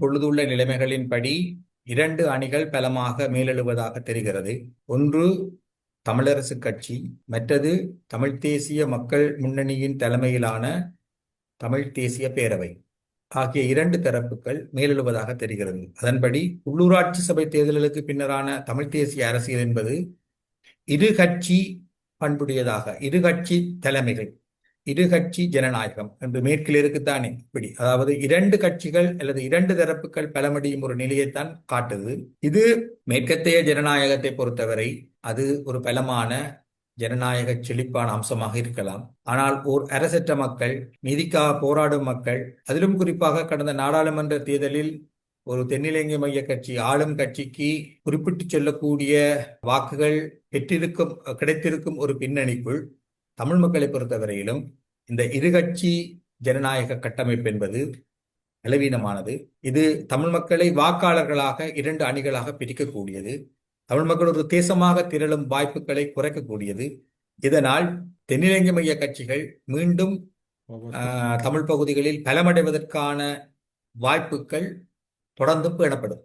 பொழுதுள்ள நிலைமைகளின்படி இரண்டு அணிகள் பலமாக மேலெழுவதாக தெரிகிறது. ஒன்று தமிழரசு கட்சி மற்றது தமிழ்த் தேசிய மக்கள் முன்னணியின் தலைமையிலான தமிழ் தேசிய பேரவை. ஆகிய இரண்டு தரப்புகள் மேலெழுவதாக தெரிகிறது. அதன்படி உள்ளூராட்சி சபை தேர்தல்களுக்கு பின்னரான தமிழ்த் தேசிய அரசியல் என்பது இரு கட்சி பண்புடையதாக இரு கட்சி தலைமைகள். இரு கட்சி ஜனநாயகம் என்று மேற்கில் இருக்குத்தானே இப்படி. அதாவது இரண்டு கட்சிகள் அல்லது இரண்டு தரப்புகள் பலமடியும் ஒரு நிலையைத்தான் காட்டுது. இது மேற்கத்தைய ஜனநாயகத்தை பொறுத்தவரை அது ஒரு பலமான ஜனநாயக செழிப்பான அம்சமாக இருக்கலாம். ஆனால் ஓர் அரசற்ற மக்கள் நீதிக்காக போராடும் மக்கள் அதிலும் குறிப்பாக கடந்த நாடாளுமன்ற தேர்தலில் ஒரு தென்னிலங்கை மைய கட்சி ஆளும் கட்சிக்கு குறிப்பிட்டு சொல்லக்கூடிய வாக்குகள் பெற்றிருக்கும் கிடைத்திருக்கும் ஒரு பின்னணிக்குள் தமிழ் மக்களை பொறுத்தவரையிலும் இந்த இருகட்சி ஜனநாயக கட்டமைப்பு என்பது பலவீனமானது. இது தமிழ் மக்களை வாக்காளர்களாக இரண்டு அணிகளாக பிரிக்கக்கூடியது. தமிழ் மக்கள் ஒரு தேசமாக திரளும் வாய்ப்புகளை குறைக்கக்கூடியது. இதனால் தென்னிலங்கை மைய கட்சிகள் மீண்டும் தமிழ் பகுதிகளில் பலமடைவதற்கான வாய்ப்புகள் தொடர்ந்து பேணப்படும்.